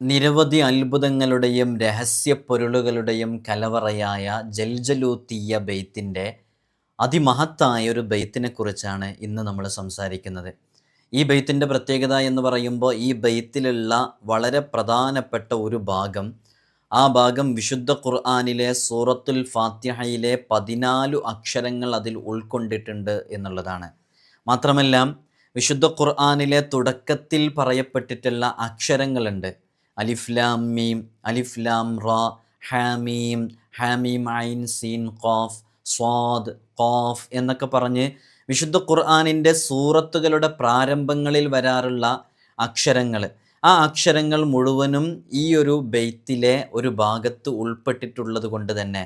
നിരവധി അത്ഭുതങ്ങളുടെയും രഹസ്യപ്പൊരുളുകളുടെയും കലവറയായ ജൽജലൂത്തിയ ബെയ്ത്തിന്റെ അതിമഹത്തായ ഒരു ബെയ്ത്തിനെ കുറിച്ചാണ് ഇന്ന് നമ്മൾ സംസാരിക്കുന്നത്. ഈ ബെയ്ത്തിന്റെ പ്രത്യേകത എന്ന് പറയുമ്പോൾ ഈ ബെയ്ത്തിലുള്ള വളരെ പ്രധാനപ്പെട്ട ഒരു ഭാഗം ആ ഭാഗം വിശുദ്ധ ഖുർആാനിലെ സൂറത്തുൽ ഫാത്തിഹയിലെ പതിനാലു അക്ഷരങ്ങൾ അതിൽ ഉൾക്കൊണ്ടിട്ടുണ്ട് എന്നുള്ളതാണ്. മാത്രമല്ല വിശുദ്ധ ഖുർആാനിലെ തുടക്കത്തിൽ പറയപ്പെട്ടിട്ടുള്ള അക്ഷരങ്ങളുണ്ട്. അലിഫ്ലാം മീം അലിഫ്ലാം റ ഹാമീം ഹാമീം ഐൻ സീൻ ഖാഫ് സ്വാദ് ഖാഫ് എന്നൊക്കെ പറഞ്ഞ് വിശുദ്ധ ഖുർആാനിന്റെ സൂറത്തുകളുടെ പ്രാരംഭങ്ങളിൽ വരാറുള്ള അക്ഷരങ്ങൾ. ആ അക്ഷരങ്ങൾ മുഴുവനും ഈ ഒരു ബെയ്ത്തിലെ ഒരു ഭാഗത്ത് ഉൾപ്പെട്ടിട്ടുള്ളത് കൊണ്ട് തന്നെ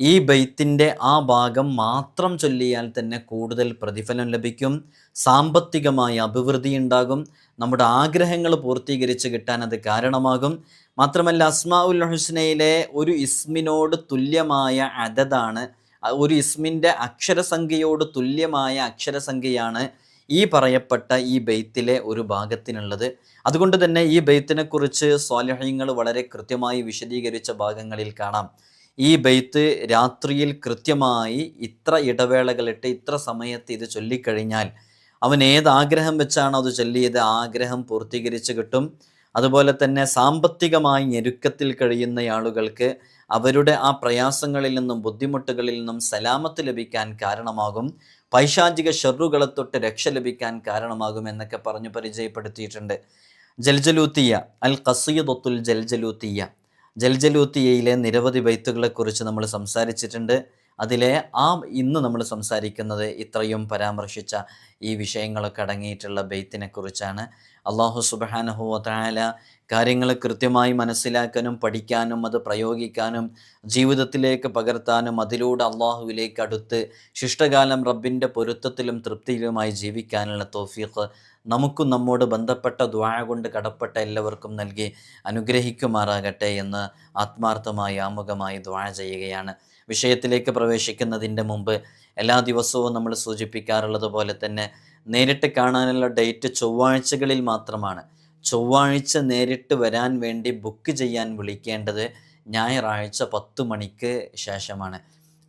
ഈ ബെയ്ത്തിന്റെ ആ ഭാഗം മാത്രം ചൊല്ലിയാൽ തന്നെ കൂടുതൽ പ്രതിഫലം ലഭിക്കും. സാമ്പത്തികമായ അഭിവൃദ്ധി ഉണ്ടാകും. നമ്മുടെ ആഗ്രഹങ്ങൾ പൂർത്തീകരിച്ച് കിട്ടാൻ അത് കാരണമാകും. മാത്രമല്ല അസ്മാ ഉൽ ഹുസ്നയിലെ ഒരു ഇസ്മിനോട് തുല്യമായ അതതാണ്. ഒരു ഇസ്മിന്റെ അക്ഷരസംഖ്യയോട് തുല്യമായ അക്ഷരസംഖ്യയാണ് ഈ പറയപ്പെട്ട ഈ ബെയ്ത്തിലെ ഒരു ഭാഗത്തിനുള്ളത്. അതുകൊണ്ട് തന്നെ ഈ ബെയ്ത്തിനെക്കുറിച്ച് സ്വാലഹ്യങ്ങൾ വളരെ കൃത്യമായി വിശദീകരിച്ച ഭാഗങ്ങളിൽ കാണാം. ഈ ബെയ്ത്ത് രാത്രിയിൽ കൃത്യമായി ഇത്ര ഇടവേളകളിട്ട് ഇത്ര സമയത്ത് ഇത് ചൊല്ലിക്കഴിഞ്ഞാൽ അവൻ ഏത് ആഗ്രഹം വെച്ചാണോ അത് ചൊല്ലിയത്? ആഗ്രഹം പൂർത്തീകരിച്ച് കിട്ടും. അതുപോലെ തന്നെ സാമ്പത്തികമായി ഞെരുക്കത്തിൽ കഴിയുന്ന ആളുകൾക്ക് അവരുടെ ആ പ്രയാസങ്ങളിൽ നിന്നും ബുദ്ധിമുട്ടുകളിൽ നിന്നും സലാമത്ത് ലഭിക്കാൻ കാരണമാകും. പൈശാചിക ഷെറുകളെ തൊട്ട് രക്ഷ ലഭിക്കാൻ കാരണമാകും എന്നൊക്കെ പറഞ്ഞു പരിചയപ്പെടുത്തിയിട്ടുണ്ട്. ജൽജലൂത്തിയ അൽ ഖസീദത്തുൽ ജൽജലൂത്തിയ. ജൽജലൂത്തിയയിലെ നിരവധി ബൈത്തുകളെക്കുറിച്ച് നമ്മൾ സംസാരിച്ചിട്ടുണ്ട്. അതിലെ ആ ഇന്ന് നമ്മൾ സംസാരിക്കുന്നത് ഇത്രയും പരാമർശിച്ച ഈ വിഷയങ്ങളൊക്കെ അടങ്ങിയിട്ടുള്ള ബെയ്ത്തിനെ കുറിച്ചാണ്. അള്ളാഹു സുബാനഹുല കാര്യങ്ങൾ കൃത്യമായി മനസ്സിലാക്കാനും പഠിക്കാനും അത് പ്രയോഗിക്കാനും ജീവിതത്തിലേക്ക് പകർത്താനും അതിലൂടെ അള്ളാഹുവിലേക്ക് അടുത്ത് ശിഷ്ടകാലം റബ്ബിന്റെ പൊരുത്തത്തിലും തൃപ്തിയിലുമായി ജീവിക്കാനുള്ള തോഫീഖ് നമുക്കും നമ്മോട് ബന്ധപ്പെട്ട ദ്വാഴ കൊണ്ട് കടപ്പെട്ട എല്ലാവർക്കും നൽകി അനുഗ്രഹിക്കുമാറാകട്ടെ എന്ന് ആത്മാർത്ഥമായി ആമുഖമായി ദ്വാഴ ചെയ്യുകയാണ്. വിഷയത്തിലേക്ക് പ്രവേശിക്കുന്നതിന്റെ മുമ്പ് എല്ലാ ദിവസവും നമ്മൾ സൂചിപ്പിക്കാറുള്ളത് പോലെ തന്നെ നേരിട്ട് കാണാനുള്ള ഡേറ്റ് ചൊവ്വാഴ്ചകളിൽ മാത്രമാണ്. ചൊവ്വാഴ്ച നേരിട്ട് വരാൻ വേണ്ടി ബുക്ക് ചെയ്യാൻ വിളിക്കേണ്ടത് ഞായറാഴ്ച പത്ത് മണിക്ക് ശേഷമാണ്.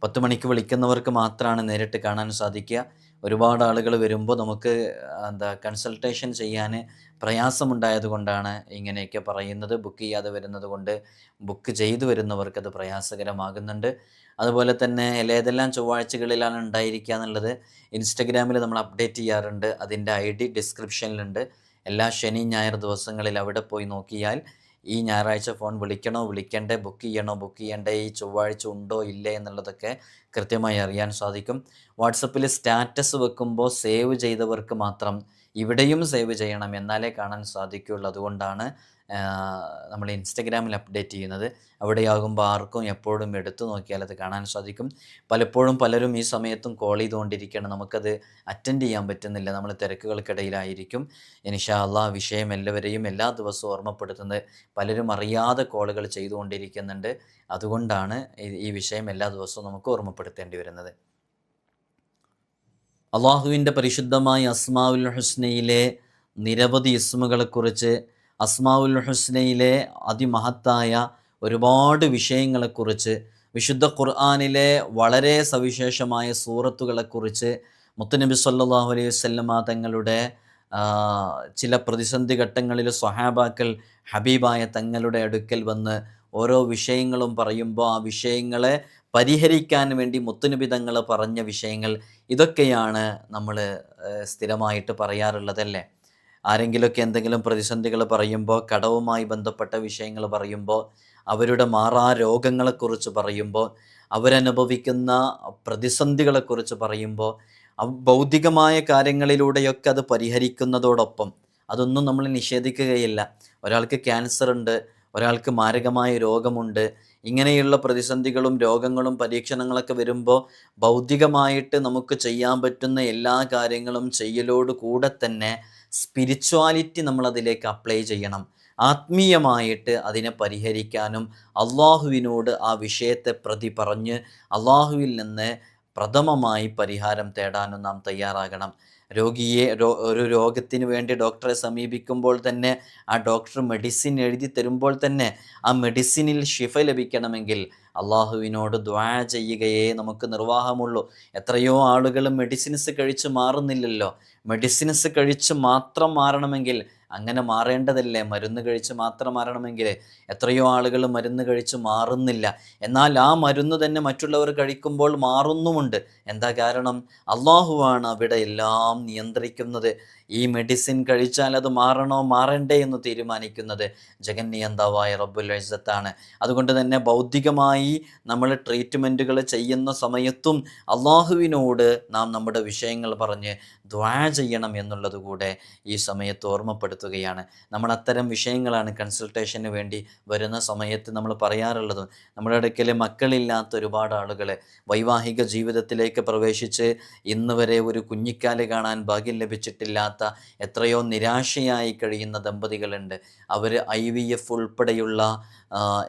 പത്ത് മണിക്ക് വിളിക്കുന്നവർക്ക് മാത്രമാണ് നേരിട്ട് കാണാൻ സാധിക്കുക. ഒരുപാട് ആളുകൾ വരുമ്പോൾ നമുക്ക് എന്താ കൺസൾട്ടേഷൻ ചെയ്യാൻ പ്രയാസമുണ്ടായത് കൊണ്ടാണ് ഇങ്ങനെയൊക്കെ പറയുന്നത്. ബുക്ക് ചെയ്യാതെ വരുന്നത് കൊണ്ട് ബുക്ക് ചെയ്തു വരുന്നവർക്ക് അത് പ്രയാസകരമാകുന്നുണ്ട്. അതുപോലെ തന്നെ ഏതെല്ലാം ചൊവ്വാഴ്ചകളിലാണ് ഉണ്ടായിരിക്കുക എന്നുള്ളത് ഇൻസ്റ്റഗ്രാമിൽ നമ്മൾ അപ്ഡേറ്റ് ചെയ്യാറുണ്ട്. അതിന്റെ ഐ ഡി ഡിസ്ക്രിപ്ഷനിലുണ്ട്. എല്ലാ ശനി ഞായർ ദിവസങ്ങളിൽ അവിടെ പോയി നോക്കിയാൽ ഈ ഞായറാഴ്ച ഫോൺ വിളിക്കണോ വിളിക്കണ്ടേ ബുക്ക് ചെയ്യണോ ബുക്ക് ചെയ്യണ്ടേ ഈ ചൊവ്വാഴ്ച ഉണ്ടോ ഇല്ലേ എന്നുള്ളതൊക്കെ കൃത്യമായി അറിയാൻ സാധിക്കും. വാട്സപ്പിൽ സ്റ്റാറ്റസ് വെക്കുമ്പോൾ സേവ് ചെയ്തവർക്ക് മാത്രം ഇവിടെയും സേവ് ചെയ്യണം എന്നാലേ കാണാൻ സാധിക്കുകയുള്ളൂ. അതുകൊണ്ടാണ് നമ്മൾ ഇൻസ്റ്റഗ്രാമിൽ അപ്ഡേറ്റ് ചെയ്യുന്നത്. അവിടെയാകുമ്പോൾ ആർക്കും എപ്പോഴും എടുത്തു നോക്കിയാൽ അത് കാണാൻ സാധിക്കും. പലപ്പോഴും പലരും ഈ സമയത്തും കോൾ ചെയ്തുകൊണ്ടിരിക്കുകയാണ്. നമുക്കത് അറ്റൻഡ് ചെയ്യാൻ പറ്റുന്നില്ല. നമ്മൾ തിരക്കുകൾക്കിടയിലായിരിക്കും. ഇനിഷാ അള്ളാ വിഷയം എല്ലാവരെയും എല്ലാ ദിവസവും ഓർമ്മപ്പെടുത്തുന്നത്. പലരും അറിയാതെ കോളുകൾ ചെയ്തുകൊണ്ടിരിക്കുന്നുണ്ട്. അതുകൊണ്ടാണ് ഈ വിഷയം എല്ലാ ദിവസവും നമുക്ക് ഓർമ്മപ്പെടുത്തേണ്ടി വരുന്നത്. അള്ളാഹുവിന്റെ പരിശുദ്ധമായ അസ്മാവുൽ ഹുസ്നയിലെ നിരവധി ഇസ്മുകളെക്കുറിച്ച് അസ്മാവുൽ ഹുസ്നയിലെ അതിമഹത്തായ ഒരുപാട് വിഷയങ്ങളെക്കുറിച്ച് വിശുദ്ധ ഖുർആാനിലെ വളരെ സവിശേഷമായ സൂറത്തുകളെക്കുറിച്ച് മുത്തനബി സല്ലാഹു അലൈഹി വല്ലമ തങ്ങളുടെ ചില പ്രതിസന്ധി ഘട്ടങ്ങളിൽ സ്വഹാബാക്കൾ ഹബീബായ തങ്ങളുടെ അടുക്കൽ വന്ന് ഓരോ വിഷയങ്ങളും പറയുമ്പോൾ ആ വിഷയങ്ങളെ പരിഹരിക്കാൻ വേണ്ടി മുത്തുനബി തങ്ങൾ പറഞ്ഞ വിഷയങ്ങൾ ഇതൊക്കെയാണ് നമ്മൾ സ്ഥിരമായിട്ട് പറയാറുള്ളതല്ലേ? ആരെങ്കിലുമൊക്കെ എന്തെങ്കിലും പ്രതിസന്ധികൾ പറയുമ്പോൾ കടവുമായി ബന്ധപ്പെട്ട വിഷയങ്ങൾ പറയുമ്പോൾ അവരുടെ മാറാ രോഗങ്ങളെക്കുറിച്ച് പറയുമ്പോൾ അവരനുഭവിക്കുന്ന പ്രതിസന്ധികളെക്കുറിച്ച് പറയുമ്പോൾ ഭൗതികമായ കാര്യങ്ങളിലൂടെയൊക്കെ അത് പരിഹരിക്കുന്നതോടൊപ്പം അതൊന്നും നമ്മൾ നിഷേധിക്കുകയില്ല. ഒരാൾക്ക് ക്യാൻസർ ഉണ്ട് ഒരാൾക്ക് മാരകമായ രോഗമുണ്ട് ഇങ്ങനെയുള്ള പ്രതിസന്ധികളും രോഗങ്ങളും പരീക്ഷണങ്ങളൊക്കെ വരുമ്പോൾ ഭൗതികമായിട്ട് നമുക്ക് ചെയ്യാൻ പറ്റുന്ന എല്ലാ കാര്യങ്ങളും ചെയ്യലോട് കൂടെ തന്നെ സ്പിരിച്വാലിറ്റി നമ്മൾ അതിലേക്ക് അപ്ലൈ ചെയ്യണം. ആത്മീയമായിട്ട് അതിനെ പരിഹരിക്കാനും അള്ളാഹുവിനോട് ആ വിഷയത്തെ പ്രതി പറഞ്ഞ് അള്ളാഹുവിൽ നിന്ന് പ്രഥമമായി പരിഹാരം തേടാനും നാം തയ്യാറാകണം. രോഗിയെ ഒരു രോഗത്തിന് വേണ്ടി ഡോക്ടറെ സമീപിക്കുമ്പോൾ തന്നെ ആ ഡോക്ടർ മെഡിസിൻ എഴുതി തരുമ്പോൾ തന്നെ ആ മെഡിസിനിൽ ഷിഫ ലഭിക്കണമെങ്കിൽ അള്ളാഹുവിനോട് ദ്വാ ചെയ്യുകയേ നമുക്ക് നിർവാഹമുള്ളൂ. എത്രയോ ആളുകൾ മെഡിസിൻസ് കഴിച്ച് മാറുന്നില്ലല്ലോ. മെഡിസിൻസ് കഴിച്ച് മാത്രം മാറണമെങ്കിൽ അങ്ങനെ മാറേണ്ടതല്ലേ? മരുന്ന് കഴിച്ച് മാത്രം മാറണമെങ്കിൽ എത്രയോ ആളുകൾ മരുന്ന് കഴിച്ച് മാറുന്നില്ല. എന്നാൽ ആ മരുന്ന് തന്നെ മറ്റുള്ളവർ കഴിക്കുമ്പോൾ മാറുന്നുമുണ്ട്. എന്താ കാരണം? അള്ളാഹുവാണ് അവിടെ എല്ലാം നിയന്ത്രിക്കുന്നത്. ഈ മെഡിസിൻ കഴിച്ചാൽ അത് മാറണോ മാറണ്ടേ എന്ന് തീരുമാനിക്കുന്നത് ജഗൻ നിയന്താവായ റബ്ബുൽ ഇസ്സത്താണ്. അതുകൊണ്ട് തന്നെ ബൗദ്ധികമായി നമ്മൾ ട്രീറ്റ്മെന്റുകൾ ചെയ്യുന്ന സമയത്തും അള്ളാഹുവിനോട് നാം നമ്മുടെ വിഷയങ്ങൾ പറഞ്ഞ് ദ്വാ ചെയ്യണം എന്നുള്ളത് കൂടെ ഈ സമയത്ത് ഓർമ്മപ്പെടുത്തുകയാണ്. നമ്മൾ അത്തരം വിഷയങ്ങളാണ് കൺസൾട്ടേഷന് വേണ്ടി വരുന്ന സമയത്ത് നമ്മൾ പറയാറുള്ളത്. നമ്മുടെ അടുക്കൽ മക്കളില്ലാത്ത ഒരുപാട് ആളുകൾ വൈവാഹിക ജീവിതത്തിലേക്ക് പ്രവേശിച്ച് ഇന്ന് വരെ ഒരു കുഞ്ഞിക്കാൽ കാണാൻ ഭാഗ്യം ലഭിച്ചിട്ടില്ലാത്ത എത്രയോ നിരാശയായി കഴിയുന്ന ദമ്പതികളുണ്ട്. അവർ ഐ വി എഫ് ഉൾപ്പെടെയുള്ള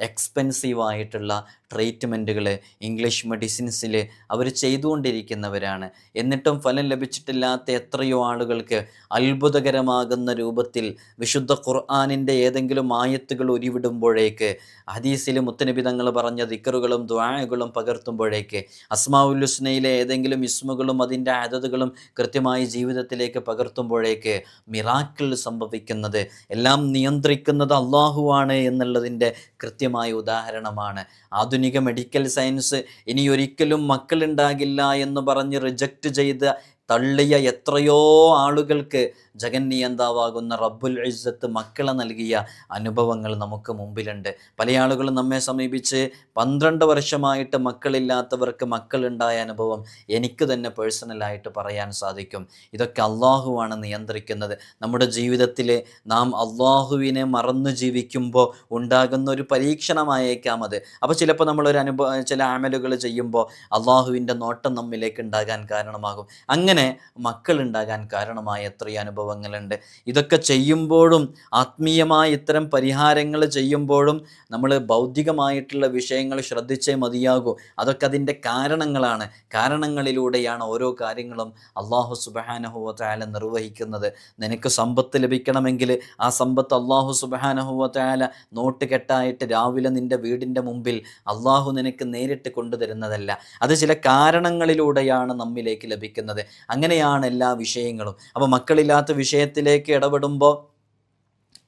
എക്സ്പെൻസീവ് ആയിട്ടുള്ള ട്രീറ്റ്മെന്റുകൾ ഇംഗ്ലീഷ് മെഡിസിൻസിൽ അവർ ചെയ്തുകൊണ്ടിരിക്കുന്നവരാണ്. എന്നിട്ടും ഫലം ലഭിച്ചിട്ടില്ലാത്ത എത്രയോ ആളുകൾക്ക് അത്ഭുതകരമാകുന്ന രൂപത്തിൽ വിശുദ്ധ ഖുർആാനിന്റെ ഏതെങ്കിലും ആയത്തുകൾ ഉരുവിടുമ്പോഴേക്ക് ഹദീസിൽ മുത്തനബി തങ്ങൾ പറഞ്ഞ ദിക്കറുകളും ദ്വായകളും പകർത്തുമ്പോഴേക്ക് അസ്മാവുല്ലുസ്നയിലെ ഏതെങ്കിലും ഇസ്മുകളും അതിന്റെ അതതുകളും കൃത്യമായി ജീവിതത്തിലേക്ക് പകർത്തുമ്പോഴേക്ക് മിറാക്കിൾ സംഭവിക്കുന്നത് എല്ലാം നിയന്ത്രിക്കുന്നത് അള്ളാഹുവാണ് എന്നുള്ളതിന്റെ കൃത്യമായ ഉദാഹരണമാണ്. ആധുനിക മെഡിക്കൽ സയൻസ് ഇനി ഒരിക്കലും മക്കളുണ്ടാകില്ല എന്ന് പറഞ്ഞ് റിജക്റ്റ് ചെയ്ത് തള്ളിയ എത്രയോ ആളുകൾക്ക് ജഗൻ നിയന്താവാകുന്ന റബ്ബുൽ ഇസ്സത്ത് മക്കളെ നൽകിയ അനുഭവങ്ങൾ നമുക്ക് മുമ്പിലുണ്ട്. പല ആളുകളും നമ്മെ സമീപിച്ച് പന്ത്രണ്ട് വർഷമായിട്ട് മക്കളില്ലാത്തവർക്ക് മക്കളുണ്ടായ അനുഭവം എനിക്ക് തന്നെ പേഴ്സണലായിട്ട് പറയാൻ സാധിക്കും. ഇതൊക്കെ അള്ളാഹുവാണ് നിയന്ത്രിക്കുന്നത്. നമ്മുടെ ജീവിതത്തിൽ നാം അള്ളാഹുവിനെ മറന്നു ജീവിക്കുമ്പോൾ ഉണ്ടാകുന്ന ഒരു പരീക്ഷണമായേക്കാം അത്. അപ്പോൾ ചിലപ്പോൾ നമ്മളൊരു അനുഭവം ചില ആമലുകൾ ചെയ്യുമ്പോൾ അള്ളാഹുവിന്റെ നോട്ടം നമ്മിലേക്ക് ഉണ്ടാകാൻ കാരണമാകും. അങ്ങനെ മക്കളുണ്ടാകാൻ കാരണമായ എത്രയോ അനുഭവങ്ങളുണ്ട്. ഇതൊക്കെ ചെയ്യുമ്പോഴും ആത്മീയമായ ഇത്തരം പരിഹാരങ്ങൾ ചെയ്യുമ്പോഴും നമ്മൾ ബൗദ്ധികമായിട്ടുള്ള വിഷയങ്ങൾ ശ്രദ്ധിച്ചേ മതിയാകൂ. അതൊക്കെ അതിന്റെ കാരണങ്ങളാണ്. കാരണങ്ങളിലൂടെയാണ് ഓരോ കാര്യങ്ങളും അള്ളാഹു സുബഹാനഹുവല നിർവഹിക്കുന്നത്. നിനക്ക് സമ്പത്ത് ലഭിക്കണമെങ്കിൽ ആ സമ്പത്ത് അള്ളാഹു സുബഹാനഹുവല നോട്ട് കെട്ടായിട്ട് രാവിലെ നിന്റെ വീടിന്റെ മുമ്പിൽ അള്ളാഹു നിനക്ക് നേരിട്ട് കൊണ്ടുതരുന്നതല്ല അത് ചില കാരണങ്ങളിലൂടെയാണ് നമ്മിലേക്ക് ലഭിക്കുന്നത്. അങ്ങനെയാണ് എല്ലാ വിഷയങ്ങളും. അപ്പോൾ മക്കളില്ലാത്ത വിഷയത്തിലേക്ക് ഇടപെടുമ്പോൾ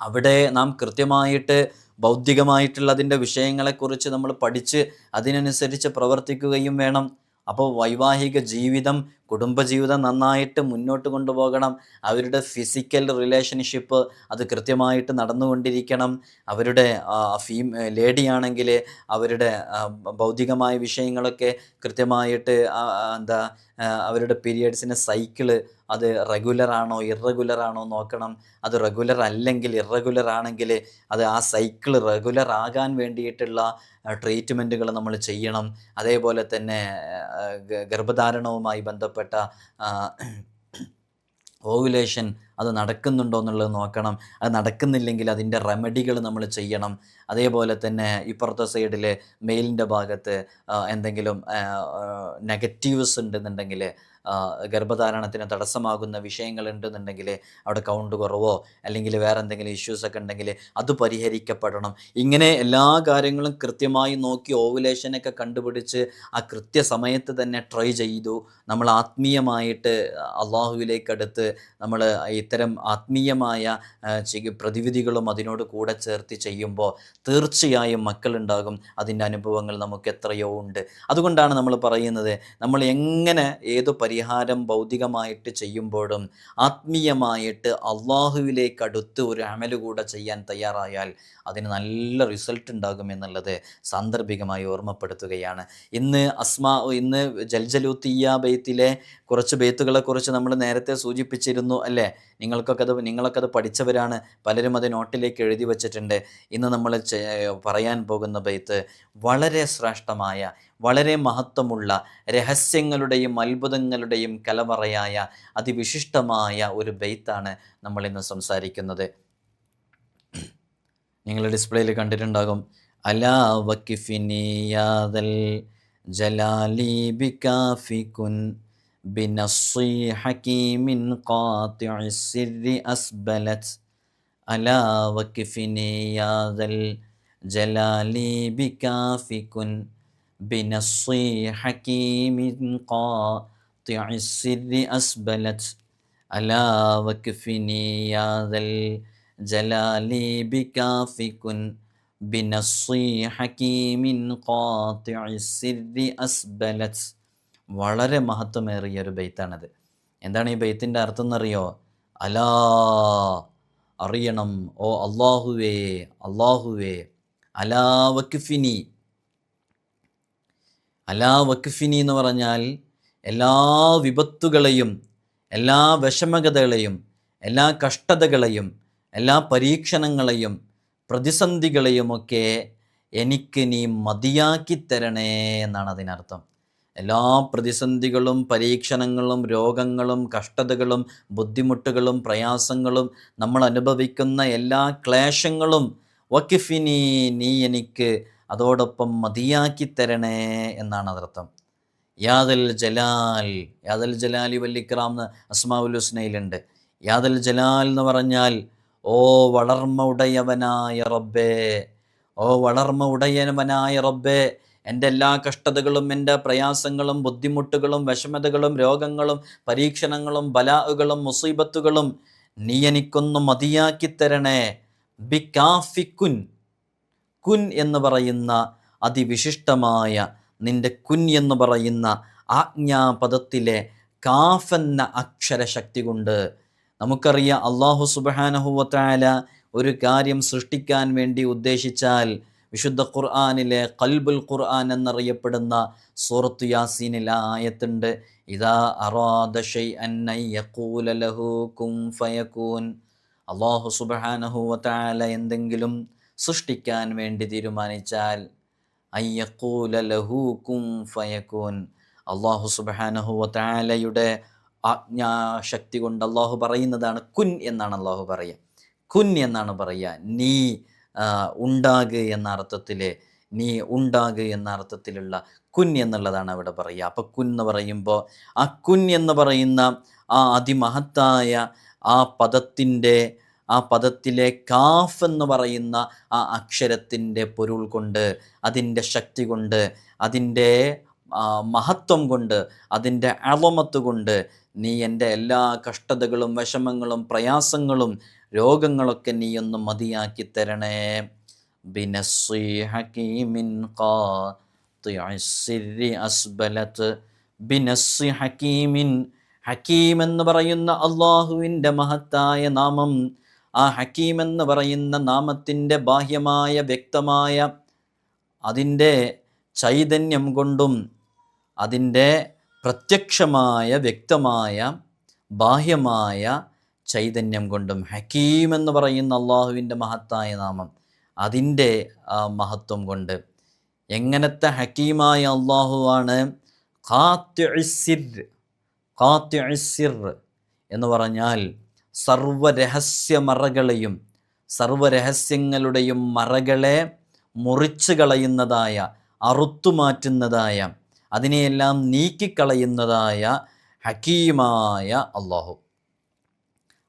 അവിടെ നാം കൃത്യമായിട്ട് ബൗദ്ധികമായിട്ടുള്ള അതിന്റെ വിഷയങ്ങളെക്കുറിച്ച് നമ്മൾ പഠിച്ച് അതിനനുസരിച്ച് പ്രവർത്തിക്കുകയും വേണം. അപ്പോൾ വൈവാഹിക ജീവിതം കുടുംബജീവിതം നന്നായിട്ട് മുന്നോട്ട് കൊണ്ടുപോകണം. അവരുടെ ഫിസിക്കൽ റിലേഷൻഷിപ്പ് അത് കൃത്യമായിട്ട് നടന്നുകൊണ്ടിരിക്കണം. അവരുടെ ഫീം ലേഡിയാണെങ്കിൽ അവരുടെ ഭൗതികമായ വിഷയങ്ങളൊക്കെ കൃത്യമായിട്ട് എന്താ അവരുടെ പീരിയഡ്സിന്റെ സൈക്കിൾ അത് റെഗുലർ ആണോ ആണോ നോക്കണം. അത് റെഗുലർ അല്ലെങ്കിൽ ഇറഗുലർ ആണെങ്കിൽ അത് ആ സൈക്കിൾ റെഗുലർ ആകാൻ വേണ്ടിയിട്ടുള്ള ട്രീറ്റ്മെന്റുകൾ നമ്മൾ ചെയ്യണം. അതേപോലെ തന്നെ ഗർഭധാരണവുമായി ബന്ധപ്പെട്ട ഓവുലേഷൻ അത് നടക്കുന്നുണ്ടോ എന്നുള്ളത് നോക്കണം. അത് നടക്കുന്നില്ലെങ്കിൽ അതിന്റെ റെമഡികൾ നമ്മൾ ചെയ്യണം. അതേപോലെ തന്നെ ഇപ്പുറത്തെ സൈഡിൽ മെയിലിന്റെ ഭാഗത്ത് എന്തെങ്കിലും നെഗറ്റീവ്സ് ഉണ്ടെന്നുണ്ടെങ്കിൽ ഗർഭധാരണത്തിന് തടസ്സമാകുന്ന വിഷയങ്ങൾ ഉണ്ടെന്നുണ്ടെങ്കിൽ അവിടെ കൗണ്ട് കുറവോ അല്ലെങ്കിൽ വേറെ എന്തെങ്കിലും ഇഷ്യൂസ് ഒക്കെ ഉണ്ടെങ്കിൽ അത് പരിഹരിക്കപ്പെടണം. ഇങ്ങനെ എല്ലാ കാര്യങ്ങളും കൃത്യമായി നോക്കി ഓവുലേഷനൊക്കെ കണ്ടുപിടിച്ച് ആ കൃത്യസമയത്ത് തന്നെ ട്രൈ ചെയ്തു. നമ്മൾ ആത്മീയമായിട്ട് അള്ളാഹുവിലേക്കടുത്ത് നമ്മൾ ഇത്തരം ആത്മീയമായ പ്രതിവിധികളും അതിനോട് കൂടെ ചേർത്ത് ചെയ്യുമ്പോൾ തീർച്ചയായും മക്കളുണ്ടാകും. അതിന്റെ അനുഭവങ്ങൾ നമുക്ക് എത്രയോ ഉണ്ട്. അതുകൊണ്ടാണ് നമ്മൾ പറയുന്നത് നമ്മൾ എങ്ങനെ ഏത് പരിഹാരം ഭൗതികമായിട്ട് ചെയ്യുമ്പോഴും ആത്മീയമായിട്ട് അള്ളാഹുവിലേക്ക് അടുത്ത് ഒരു അമൽ കൂടെ ചെയ്യാൻ തയ്യാറായാൽ അതിന് നല്ല റിസൾട്ട് ഉണ്ടാകും എന്നുള്ളത് സാന്ദർഭികമായി ഓർമ്മപ്പെടുത്തുകയാണ്. ഇന്ന് അസ്മാ ഇന്ന് ജൽജലൂത്തിയ ബെയ്ത്തിലെ കുറച്ച് ബെയ്ത്തുകളെ കുറിച്ച് നമ്മൾ നേരത്തെ സൂചിപ്പിച്ചിരുന്നു അല്ലേ? നിങ്ങൾക്കൊക്കെ അത് നിങ്ങളൊക്കെ അത് പഠിച്ചവരാണ്. പലരും അത് നോട്ടിലേക്ക് എഴുതി വച്ചിട്ടുണ്ട്. ഇന്ന് നമ്മൾ പറയാൻ പോകുന്ന ബെയ്ത്ത് വളരെ ശ്രേഷ്ഠമായ വളരെ മഹത്വമുള്ള രഹസ്യങ്ങളുടെയും അത്ഭുതങ്ങളുടെയും കലവറയായ അതിവിശിഷ്ടമായ ഒരു ബെയ്ത്താണ് നമ്മളിന്ന് സംസാരിക്കുന്നത്. നിങ്ങൾ ഡിസ്പ്ലേയിൽ കണ്ടിട്ടുണ്ടാകും. അലാ വക്കിഫിനിയാദൽ ജലാലി ബികാഫികുൻ ബിനസ്സി ഹകീമിൻ ഹക്കീമിൻ സിരി അസ്ബലത്. അലാ വക്കിഫിനിയാദൽ ജലാലി ബികാഫികുൻ الجلال بكافك بنصي حكيم قاطع السر أسبلت ألا وكفني يا ذا الجلال بكافك بنصي حكيم قاطع السر أسبلت വളരെ മഹത്വമേറിയ ഒരു ബെയ്ത്താണത് എന്താണ് ഈ ബെയ്ത്തിൻ്റെ അർത്ഥം എന്നറിയോ അലാ അറിയണം ഓ അള്ളാഹുവേ അള്ളാഹുവേ അലാ വക്കിഫിനി അലാ വഖഫിനി എന്ന് പറഞ്ഞാൽ എല്ലാ വിപത്തുകളെയും എല്ലാ വിഷമകതകളെയും എല്ലാ കഷ്ടതകളെയും എല്ലാ പരീക്ഷണങ്ങളെയും പ്രതിസന്ധികളെയുമൊക്കെ എനിക്ക് നീ മതിയാക്കി തരണേ എന്നാണ് അതിനർത്ഥം. എല്ലാ പ്രതിസന്ധികളും പരീക്ഷണങ്ങളും രോഗങ്ങളും കഷ്ടതകളും ബുദ്ധിമുട്ടുകളും പ്രയാസങ്ങളും നമ്മൾ അനുഭവിക്കുന്ന എല്ലാ ക്ലേശങ്ങളും വക്കിഫിനി നീ എനിക്ക് അതോടൊപ്പം മതിയാക്കി തരണേ എന്നാണ് അതർത്ഥം യാദൽ ജലാൽ യാദൽ ജലാലി വല്ലിക്രാം എന്ന് അസ്മാവുൽ ഹുസ്നയിലുണ്ട്. യാദൽ ജലാൽ എന്ന് പറഞ്ഞാൽ ഓ വളർമ്മ ഉടയവനായ റബ്ബേ ഓ വളർമ്മ ഉടയവനായ റബ്ബേ എന്റെ എല്ലാ കഷ്ടതകളും എന്റെ പ്രയാസങ്ങളും ബുദ്ധിമുട്ടുകളും വിഷമതകളും രോഗങ്ങളും പരീക്ഷണങ്ങളും ബലാഹുകളും മുസീബത്തുകളും നീ എനിക്കൊന്ന് മതിയാക്കി തരണേ. ബിക്കാഫിക്കുൻ കുൻ എന്ന് പറയുന്ന അതിവിശിഷ്ടമായ നിന്റെ കുൻ എന്ന് പറയുന്ന ആജ്ഞാപദത്തിലെ കാഫെന്ന അക്ഷരശക്തി കൊണ്ട് നമുക്കറിയാം അള്ളാഹു സുബാനഹുവത്തായ ഒരു കാര്യം സൃഷ്ടിക്കാൻ വേണ്ടി ഉദ്ദേശിച്ചാൽ വിശുദ്ധ ഖുർആാനിലെ കൽബുൽ ഖുർആൻ എന്നറിയപ്പെടുന്ന സൂറത്ത് യാസീനിൽ ആയത്തുണ്ട് ഇതാ അറാദ ലഹു കും ഫയക്കൂൻ അള്ളാഹു സുബാനഹുവത്തായ എന്തെങ്കിലും സൃഷ്ടിക്കാൻ വേണ്ടി തീരുമാനിച്ചാൽ അള്ളാഹു സുബാനഹുവത്താലയുടെ ആജ്ഞാശക്തി കൊണ്ട് അള്ളാഹു പറയുന്നതാണ് കുൻ എന്നാണ് അള്ളാഹു പറയുക. കുൻ എന്നാണ് പറയുക. നീ ഉണ്ടാക് എന്ന അർത്ഥത്തിൽ നീ ഉണ്ടാക് എന്ന അർത്ഥത്തിലുള്ള കുൻ എന്നുള്ളതാണ് അവിടെ പറയുക. അപ്പം കുൻ എന്ന് പറയുമ്പോൾ ആ കുൻ എന്ന് പറയുന്ന ആ അതിമഹത്തായ ആ പദത്തിന്റെ ആ പദത്തിലെ കാഫ് എന്ന് പറയുന്ന ആ അക്ഷരത്തിന്റെ പൊരുൾ കൊണ്ട് അതിന്റെ ശക്തി കൊണ്ട് അതിന്റെ മഹത്വം കൊണ്ട് അതിന്റെ അളമത്ത് കൊണ്ട് നീ എന്റെ എല്ലാ കഷ്ടതകളും വിഷമങ്ങളും പ്രയാസങ്ങളും രോഗങ്ങളൊക്കെ നീ ഒന്ന് മതിയാക്കി തരണേ. ബിനസ്സി ഹക്കീമിൻ ഹക്കീം എന്ന് പറയുന്ന അള്ളാഹുവിന്റെ മഹത്തായ നാമം ആ ഹക്കീം എന്ന് പറയുന്ന നാമത്തിന്റെ ബാഹ്യമായ വ്യക്തമായ അതിന്റെ ചൈതന്യം കൊണ്ടും അതിന്റെ പ്രത്യക്ഷമായ വ്യക്തമായ ബാഹ്യമായ ചൈതന്യം കൊണ്ടും ഹക്കീം എന്ന് പറയുന്ന അള്ളാഹുവിന്റെ മഹത്തായ നാമം അതിന്റെ മഹത്വം കൊണ്ട്. എങ്ങനത്തെ ഹക്കീമായ അള്ളാഹുവാണ് ഖാത്യസിർ സിർ എന്ന് പറഞ്ഞാൽ സർവരഹസ്യ മറകളെയും സർവരഹസ്യങ്ങളുടെയും മറകളെ മുറിച്ചു കളയുന്നതായ അറുത്തുമാറ്റുന്നതായ അതിനെയെല്ലാം നീക്കിക്കളയുന്നതായ ഹക്കീമായ അള്ളാഹു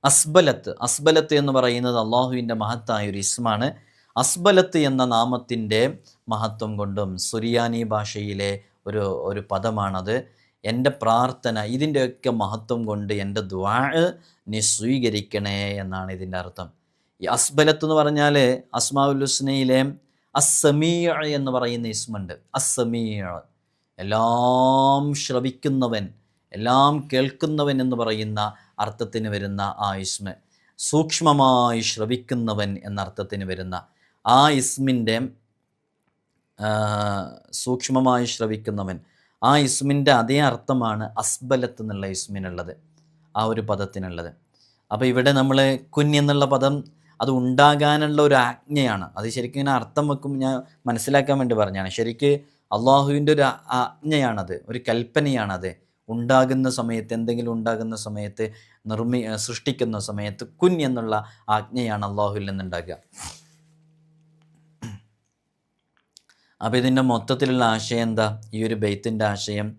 അസ്ബലത്ത് അസ്ബലത്ത് എന്ന് പറയുന്നത് അള്ളാഹുവിന്റെ മഹത്തായ ഒരു ഇസ്മാണ്. അസ്ബലത്ത് എന്ന നാമത്തിന്റെ മഹത്വം കൊണ്ടും സുറിയാനി ഭാഷയിലെ ഒരു ഒരു പദമാണത്. എന്റെ പ്രാർത്ഥന ഇതിന്റെയൊക്കെ മഹത്വം കൊണ്ട് എന്റെ ദ്വാ നീ സ്വീകരിക്കണേ എന്നാണ് ഇതിന്റെ അർത്ഥം. ഈ അസ്ബലത്ത് എന്ന് പറഞ്ഞാൽ അസ്മാഉൽ ഹുസ്നയിലെ എന്ന് പറയുന്ന ഇസ്മുണ്ട്. അസമീയ എല്ലാം ശ്രവിക്കുന്നവൻ എല്ലാം കേൾക്കുന്നവൻ എന്ന് പറയുന്ന അർത്ഥത്തിന് വരുന്ന ആ ഇസ്മ. സൂക്ഷ്മമായി ശ്രവിക്കുന്നവൻ എന്ന അർത്ഥത്തിന് വരുന്ന ആ ഇസ്മിന്റെ സൂക്ഷ്മമായി ശ്രവിക്കുന്നവൻ. ആ ഇസ്മിന്റെ അതേ അർത്ഥമാണ് അസ്ബലത്ത് എന്നുള്ള ഇസ്മിനുള്ളത്. ആ ഒരു പദത്തിനുള്ളത്. അപ്പോൾ ഇവിടെ നമ്മൾ കുഞ്ഞെന്നുള്ള പദം അത് ഉണ്ടാകാനുള്ള ഒരു ആജ്ഞയാണ്. അത് ശരിക്കും ഇങ്ങനെ അർത്ഥം വെക്കും ഞാൻ മനസ്സിലാക്കാൻ വേണ്ടി പറഞ്ഞാണ്. ശരിക്ക് അള്ളാഹുവിന്റെ ഒരു ആജ്ഞയാണത് ഒരു കൽപ്പനയാണത്. ഉണ്ടാകുന്ന സമയത്ത് എന്തെങ്കിലും ഉണ്ടാകുന്ന സമയത്ത് നിർമ്മി സൃഷ്ടിക്കുന്ന സമയത്ത് കുൻ എന്നുള്ള ആജ്ഞയാണ് അള്ളാഹുവിൽ നിന്നുണ്ടാകുക. അപ്പോൾ ഇതിന്റെ മൊത്തത്തിലുള്ള ആശയം എന്താ? ഈ ഒരു ബെയ്ത്തിന്റെ ആശയം